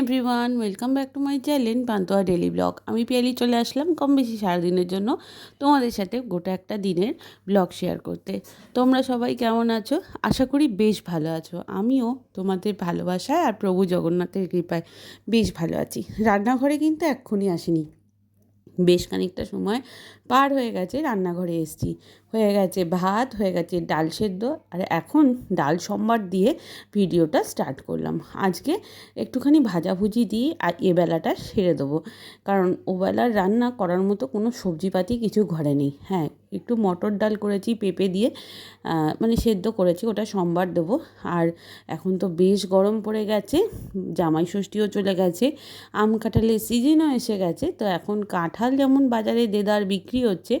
Everyone welcome back to my channel pantua daily blog আমি পিয়ালি চলে আসলাম কম বেশি সারাদিনের জন্য তোমাদের সাথে গোটা একটা দিনের ব্লগ শেয়ার করতে। তোমরা সবাই কেমন আছো? আশা করি বেশ ভালো আছো। আমিও তোমাদের ভালোবাসায় আর প্রভু জগন্নাথের কৃপায় বেশ ভালো আছি। রান্নাঘরে কিন্তু এক্ষুনি আসিনি। বেশ খানিকটা সময় পার হয়ে গেছে, রান্নাঘরে এসছি। হয়ে গেছে ভাত, হয়ে গেছে ডাল সেদ্ধ, আর এখন ডাল সম্বার দিয়ে ভিডিওটা স্টার্ট করলাম। আজকে একটুখানি ভাজাভুজি দিয়ে আর এ বেলাটা সেরে দেবো। কারণ ওবেলার রান্না করার মতো কোনো সবজিপাতি কিছু ঘরে নেই। হ্যাঁ একটু মটর ডাল করেছি পেঁপে দিয়ে মানে সেদ্ধ করেছি, ওটা সোমবার দেবো। আর এখন তো বেশ গরম পড়ে গেছে, জামাই ষষ্ঠীও চলে গেছে, আম কাঁঠালের সিজনও এসে গেছে। তো এখন কাঁঠাল যেমন বাজারে দেদার বিক্রি হচ্ছে,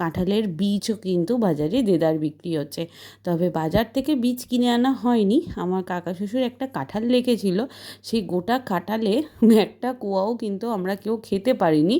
কাঁঠালের বীজও কিন্তু বাজারে দেদার বিক্রি হচ্ছে। তবে বাজার থেকে বীজ কিনে আনা হয়নি। আমার কাকা শ্বশুর একটা কাঁঠাল লেগেছিল সেই গোটা কাঁঠালে একটা কোয়াও কিন্তু আমরা কেউ খেতে পারিনি।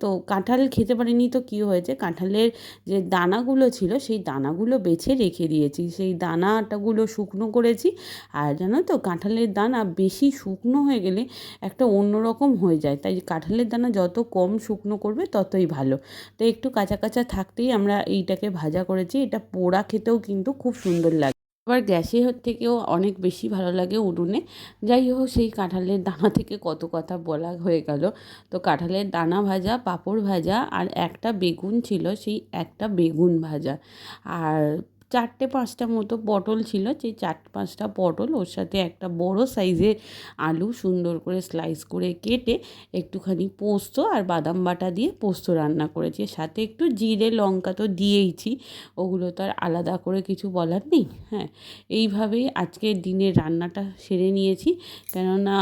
তো কাঁঠাল খেতে পারিনি তো কী হয়েছে? কাঁঠালের যে দানাগুলো ছিল, সেই দানাগুলো বেছে রেখে দিয়েছি। সেই দানাটাগুলো শুকনো করেছি আর জানো তো, কাঁঠালের দানা বেশি শুকনো হয়ে গেলে একটা অন্যরকম হয়ে যায়। তাই কাঁঠালের দানা যত কম শুকনো করবে, ততই ভালো। তো একটু কাঁচা কাঁচা থাকতেই আমরা এইটাকে ভাজা করেছি। এটা পোড়া খেতেও কিন্তু খুব সুন্দর লাগে। আবার গ্যাসের থেকেও অনেক বেশি ভালো লাগে উনুনে। যাই হোক, সেই কাঁঠালের দানা থেকে কত কথা বলা হয়ে গেল। তো কাঁঠালের দানা ভাজা, পাঁপড় ভাজা আর একটা বেগুন ছিল, সেই একটা বেগুন ভাজা। আর চারটে পাঁচটা মতো পটল ছিল সেই চার পাঁচটা পটল, ওর সাথে একটা বড় সাইজের আলু সুন্দর করে স্লাইস করে কেটে একটুখানি পোস্ত আর বাদাম বাটা দিয়ে পোস্ত রান্না করেছি। সাথে একটু জিরে লঙ্কা তো দিয়েইছি, ওগুলো তো আর আলাদা করে কিছু বলার নেই হ্যাঁ। এইভাবেই আজকের দিনের রান্নাটা সেরে নিয়েছি, কেননা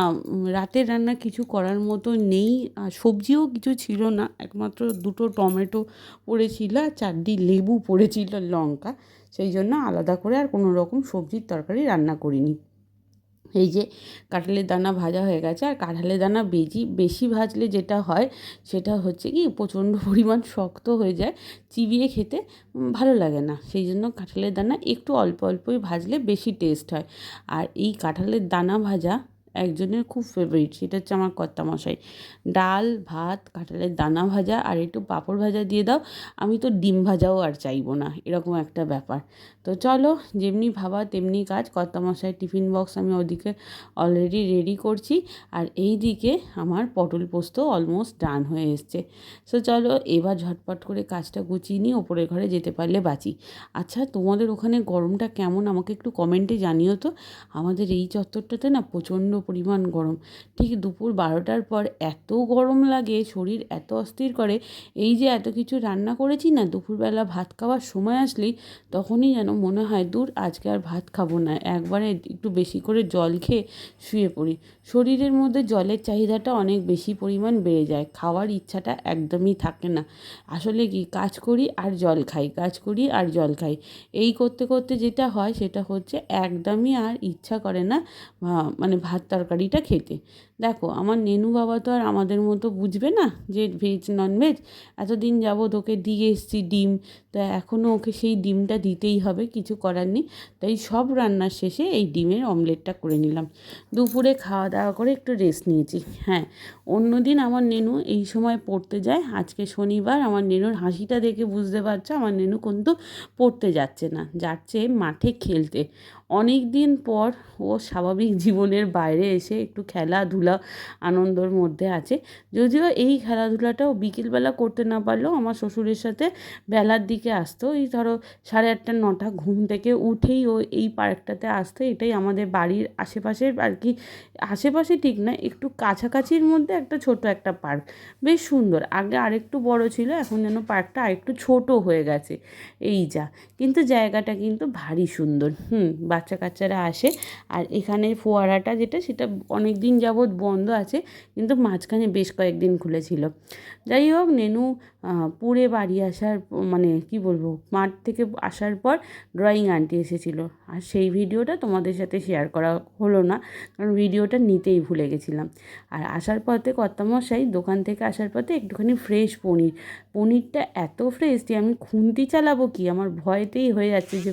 রাতের রান্না কিছু করার মতো নেই, আর সবজিও কিছু ছিল না, একমাত্র দুটো টমেটো পড়েছিল আর চারটি লেবু পড়েছিল লঙ্কা। সেই জন্য আলাদা করে আর কোনো রকম সবজির তরকারি রান্না করিনি। এই যে কাঁঠালের দানা ভাজা হয়ে গেছে, আর কাঁঠালের দানা বেজি, বেশি ভাজলে যেটা হয় সেটা হচ্ছে কি প্রচণ্ড পরিমাণ শক্ত হয়ে যায়, চিবিয়ে খেতে ভালো লাগে না। সেই জন্য কাঁঠালের দানা একটু অল্প অল্পই ভাজলে বেশি টেস্ট হয়। আর এই কাঁঠালের দানা ভাজা একজনের খুব ফেভারিট সেটা হচ্ছে আমার কর্তামশাই। ডাল, ভাত, কাঁঠালের দানা ভাজা আর একটু পাঁপড় ভাজা দিয়ে দাও, আমি তো ডিম ভাজাও আর চাইব না, এরকম একটা ব্যাপার। তো চলো, যেমনি ভাবা তেমনি কাজ, কর্তামশাই টিফিন বক্স আমি ওদিকে অলরেডি রেডি করছি। আর এই দিকে আমার পটল পোস্ত অলমোস্ট ডান হয়ে এসছে। সো চলো, এবার ঝটপট করে কাজটা গুছিয়ে নিয়ে ওপরের ঘরে যেতে পারলে বাঁচি। আচ্ছা তোমাদের ওখানে গরমটা কেমন? আমাকে একটু কমেন্টে জানিও তো। আমাদের এই চত্বরটাতে না প্রচণ্ড পরিমাণ গরম। ঠিক দুপুর বারোটার পর এত গরম লাগে, শরীর এত অস্থির করে, এই যে এত কিছু রান্না করেছি না, দুপুরবেলা ভাত খাওয়ার সময় আসলেই তখনই যেন মনে হয়, দূর, আজকে আর ভাত খাব না। একবারে একটু বেশি করে জল খেয়ে শুয়ে পড়ি। শরীরের মধ্যে জলের চাহিদাটা অনেক বেশি পরিমাণ বেড়ে যায়। খাওয়ার ইচ্ছাটা একদমই থাকে না। আসলে কি, কাজ করি আর জল খাই, কাজ করি আর জল খাই। এই করতে করতে যেটা হয়, সেটা হচ্ছে একদমই আর ইচ্ছা করে না মানে ভাত তরকারিটা খেতে। দেখো, আমার নেনু বাবা তো আর আমাদের মতো বুঝবে না যে ভেজ নন ভেজ এতদিন যাবৎ ওকে দিয়ে এসছি ডিম তো এখনও ওকে সেই ডিমটা দিতেই হবে, কিছু করার নেই। তাই সব রান্নার শেষে এই ডিমের অমলেটটা করে নিলাম। দুপুরে খাওয়া দাওয়া করে একটু রেস্ট নিয়েছি। হ্যাঁ অন্যদিন আমার নেনু এই সময় পড়তে যায়। আজকে শনিবার আমার নেনুর হাসিটা দেখে বুঝতে পারছ, আমার নেনু কিন্তু পড়তে যাচ্ছে না, যাচ্ছে মাঠে খেলতে। অনেক দিন পর ও স্বাভাবিক জীবনের বাইরে এসে একটু খেলাধুলা আনন্দর মধ্যে আছে। যদিও এই খেলাধুলাটাও বিকেলবেলা করতে না পারলেও আমার শ্বশুরের সাথে বেলার দিকে আসতো। এই ধরো সাড়ে আটটা, নটা ঘুম থেকে উঠেই ও এই পার্কটাতে আসতো। এটাই আমাদের বাড়ির আশেপাশের আর কি। আশেপাশে ঠিক না, একটু কাছাকাছির মধ্যে একটা ছোট একটা পার্ক। বেশ সুন্দর। আগে আরেকটু বড় ছিল, এখন যেন পার্কটা আরেকটু ছোট হয়ে গেছে। এই যা। কিন্তু জায়গাটা কিন্তু ভারী সুন্দর। হুম বাচ্চা কাচ্চারা আসে। আর এখানে ফোয়ারাটা যেটা, সেটা অনেক দিন যাবৎ বন্ধ আছে, কিন্তু মাঝখানে বেশ কয়েকদিন খুলেছিল। যাই হোক, নেনু পুড়ে বাড়ি আসার মানে কি বলব, মাঠ থেকে আসার পর ড্রয়িং আনটি এসেছিল। আর সেই ভিডিওটা তোমাদের সাথে শেয়ার করা হলো না, কারণ ভিডিওটা নিতেই ভুলে গেছিলাম। আর আসার পথে কর্তামশাই দোকান থেকে আসার পথে একটুখানি ফ্রেশ পনির। পনিরটা এত ফ্রেশ যে আমি খুন্তি চালাবো কি? আমার ভয়তেই হয়ে যাচ্ছে যে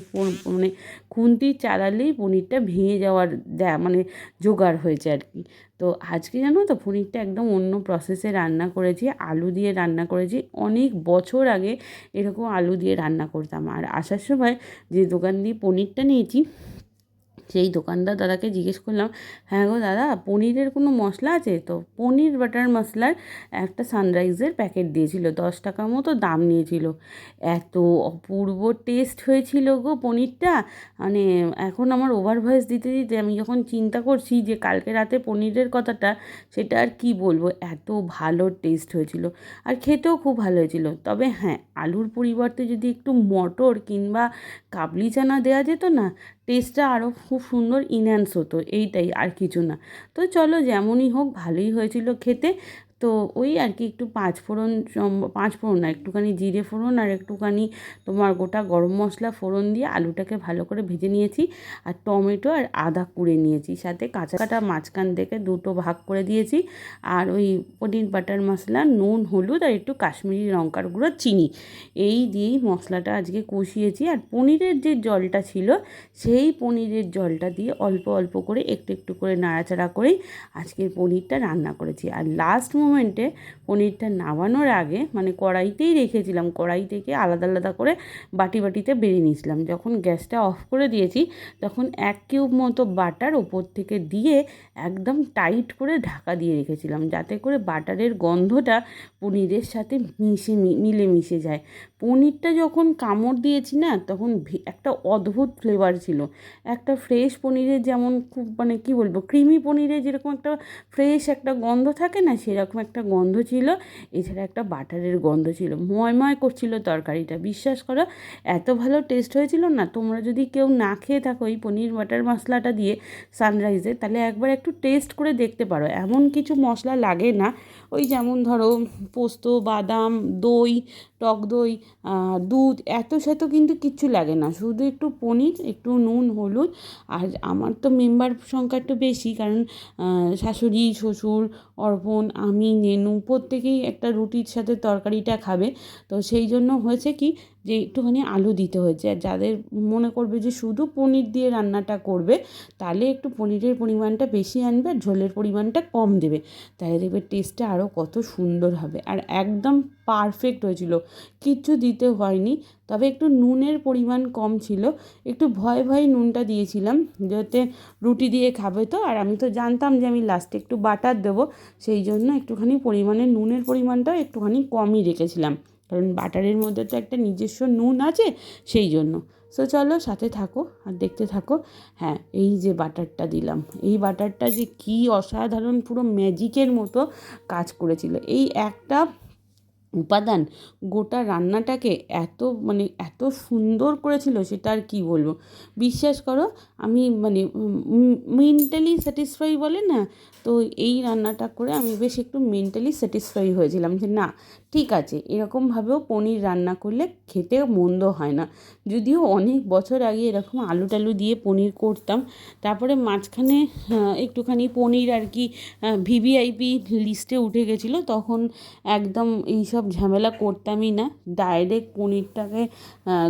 মানে খুন্তি চালালেই পনিরটা ভেঙে যাওয়ার দেয় মানে জোগাড় হয়েছে আর কি। তো আজকে জানো তো পনিরটা একদম অন্য প্রসেসে রান্না করেছি, আলু দিয়ে রান্না করেছি। অনেক বছর আগে এরকম আলু দিয়ে রান্না করতাম। আর আসার সময় যে দোকান দিয়ে পনিরটা নিয়েছি সেই দোকানদার দাদাকে জিজ্ঞেস করলাম হ্যাঁ গো দাদা, পনিরের কোনো মশলা আছে? তো পনির, বাটার মশলার একটা সানরাইজের প্যাকেট দিয়েছিল, দশ টাকা মতো দাম নিয়েছিল। এত অপূর্ব টেস্ট হয়েছিল গো পনিরটা। মানে এখন আমার ওভার ভয়েস দিতে দিতে আমি যখন চিন্তা করছি যে কালকে রাতে পনিরের কথাটা, সেটা আর কি বলব? এত ভালো টেস্ট হয়েছিল আর খেতেও খুব ভালো হয়েছিল। তবে হ্যাঁ আলুর পরিবর্তে যদি একটু মটর কিংবা কাবলি চানা দেওয়া যেত না টেস্টটা আরও খুব সুন্দর ইনহ্যান্স হতো, এইটাই আর কিছু না। তো চলো যেমনই হোক ভালোই হয়েছিল খেতে। তো ওই আর কি একটু পাঁচ ফোড়ন পাঁচ ফোড়ন না, একটুখানি জিরে ফোড়ন আর একটুখানি তোমার গোটা গরম মশলা ফোড়ন দিয়ে আলুটাকে ভালো করে ভেজে নিয়েছি আর টমেটো আর আদা কুড়ে নিয়েছি। সাথে কাঁচা কাটা মাঝখান থেকে দুটো ভাগ করে দিয়েছি আর ওই পনির বাটার মশলা, নুন, হলুদ আর একটু কাশ্মীরি লঙ্কার গুঁড়ো, চিনি। এই দিয়েই মশলাটা আজকে কষিয়েছি আর পনিরের যে জলটা ছিল সেই পনিরের জলটা দিয়ে অল্প অল্প করে একটু একটু করে নাড়াচাড়া করেই আজকের পনিরটা রান্না করেছি। আর লাস্ট পনিরটা নামানোর আগে মানে কড়াইতেই রেখেছিলাম, কড়াই থেকে আলাদা আলাদা করে বাটি বাটিতে বেড়ে নিয়েছিলাম। যখন গ্যাসটা অফ করে দিয়েছি, তখন এক কিউব মতো বাটার ওপর থেকে দিয়ে একদম টাইট করে ঢাকা দিয়ে রেখেছিলাম, যাতে করে বাটারের গন্ধটা পনিরের সাথে মিশে মিলে মিশে যায়। পনিরটা যখন কামড় দিয়েছি না, তখন একটা অদ্ভুত ফ্লেভার ছিল। একটা ফ্রেশ পনিরের যেমন খুব মানে কী বলব ক্রিমি পনিরের যেরকম একটা ফ্রেশ একটা গন্ধ থাকে না, সেরকম একটা গন্ধ ছিল, এছাড়া একটা বাটারের গন্ধ ছিল। ময়ময় করছিল তরকারিটা, বিশ্বাস করো? এত ভালো টেস্ট হয়েছিল না? তোমরা যদি কেউ না খেয়ে থাকো এই পনির বাটার মশলাটা দিয়ে সানরাইজে তাহলে একবার একটু টেস্ট করে দেখতে পারো। এমন কিছু মশলা লাগে না। ওই যেমন ধরো পোস্ত, বাদাম, দই টক দই দুধ, এত সেতো কিন্তু কিচ্ছু লাগে না। শুধু একটু পনির, একটু নুন, হলুদ। আর আমার তো মেম্বার সংখ্যা একটু বেশি, কারণ শাশুড়ি, শ্বশুর, অর্পণ, আমি, নেনু প্রত্যেকেই একটা রুটির সাথে তরকারিটা খাবে। তো সেই জন্য হয়েছে কি যে একটুখানি আলু দিতে হয়েছে। আর যাদের মনে করবে যে শুধু পনির দিয়ে রান্নাটা করবে, তাহলে একটু পনিরের পরিমাণটা বেশি আনবে আর ঝোলের পরিমাণটা কম দেবে। তাহলে দেখবে টেস্টটা আরও কত সুন্দর হবে। আর একদম পারফেক্ট হয়েছিল। কিচ্ছু দিতে হয়নি, তবে একটু নুনের পরিমাণ কম ছিল। একটু ভয় ভয় নুনটা দিয়েছিলাম, যাতে রুটি দিয়ে খাবে তো। আর আমি তো জানতাম যে আমি লাস্টে একটু বাটার দেবো, সেই জন্য একটুখানি পরিমাণে নুনের পরিমাণটাও একটুখানি কমই রেখেছিলাম। কারণ বাটারের মধ্যে তো একটা নিজস্ব নুন আছে সেই জন্য। সো চলো সাথে থাকো আর দেখতে থাকো। হ্যাঁ এই যে বাটারটা দিলাম। এই বাটারটা যে কি অসাধারণ পুরো ম্যাজিকের মতো কাজ করেছিল। এই একটা উপাদান, গোটা রান্নাটাকে এত মানে এত সুন্দর করেছিল সেটা আর কী বলব? বিশ্বাস করো, আমি মানে মেন্টালি স্যাটিসফাই বলে না? তো এই রান্নাটা করে আমি বেশ একটু মেন্টালি স্যাটিসফাই হয়েছিলাম যে না, ঠিক আছে, এরকমভাবেও পনির রান্না করলে খেতে মন্দ হয় না। যদিও অনেক বছর আগে এরকম আলু টালু দিয়ে পনির করতাম, তারপরে মাঝখানে একটুখানি পনির আর কি ভিভিআইপি লিস্টে উঠে গেছিল, তখন একদম এইসব ঝামেলা করতামই না। ডাইরেক্ট পনিরটাকে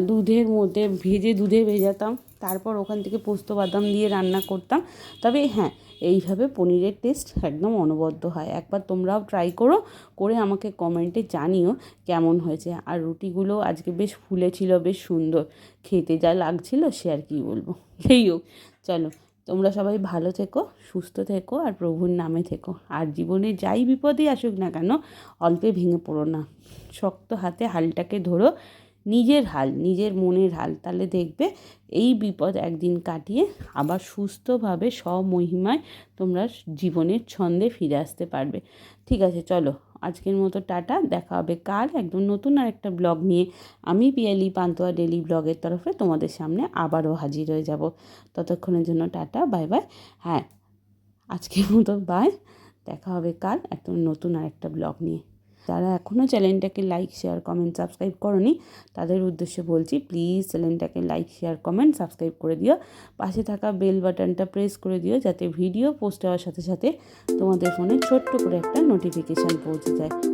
দুধের মধ্যে ভেজে দুধে ভেজাতাম। তারপর ওখান থেকে পোস্ত বাদাম দিয়ে রান্না করতাম। তবে হ্যাঁ এইভাবে পনিরের টেস্ট একদম অনবদ্য হয়। একবার তোমরাও ট্রাই করো, করে আমাকে কমেন্টে জানিও কেমন হয়েছে। আর রুটিগুলো আজকে বেশ ফুলেছিল, বেশ সুন্দর। খেতে যা লাগছিল, সে আর কি বলব। সেই হোক, চলো। তোমরা সবাই ভালো থেকো, সুস্থ থেকো আর প্রভুর নামে থেকো। আর জীবনে যাই বিপদই আসুক না কেন, অল্পে ভেঙে পড়ো না। শক্ত হাতে হালটাকে ধরো, নিজের হাল, নিজের মনের হাল। তাহলে দেখবে এই বিপদ একদিন কাটিয়ে আবার সুস্থভাবে স্বমহিমায় তোমরা জীবনের ছন্দে ফিরে আসতে পারবে। ঠিক আছে, চলো। আজকের মতো টাটা, দেখা হবে কাল একদম নতুন আর একটা ব্লগ নিয়ে। আমি পিয়ালি পান্তোয়া ডেলি ব্লগের তরফে তোমাদের সামনে আবারও হাজির হয়ে যাব। ততক্ষণের জন্য টাটা, বাই বাই। হ্যাঁ আজকের মতো, বাই। দেখা হবে কাল একদম নতুন আর একটা ব্লগ নিয়ে। যারা এখনও চ্যানেলটাকে লাইক শেয়ার কমেন্ট সাবস্ক্রাইব করনি, তাদের উদ্দেশ্যে বলছি প্লিজ চ্যানেলটাকে লাইক শেয়ার কমেন্ট সাবস্ক্রাইব করে দিও। পাশে থাকা বেল বাটনটা প্রেস করে দিও, যাতে ভিডিও পোস্ট হওয়ার সাথে সাথে তোমাদের ফোনে ছোট্ট করে একটা নোটিফিকেশান পৌঁছে যায়।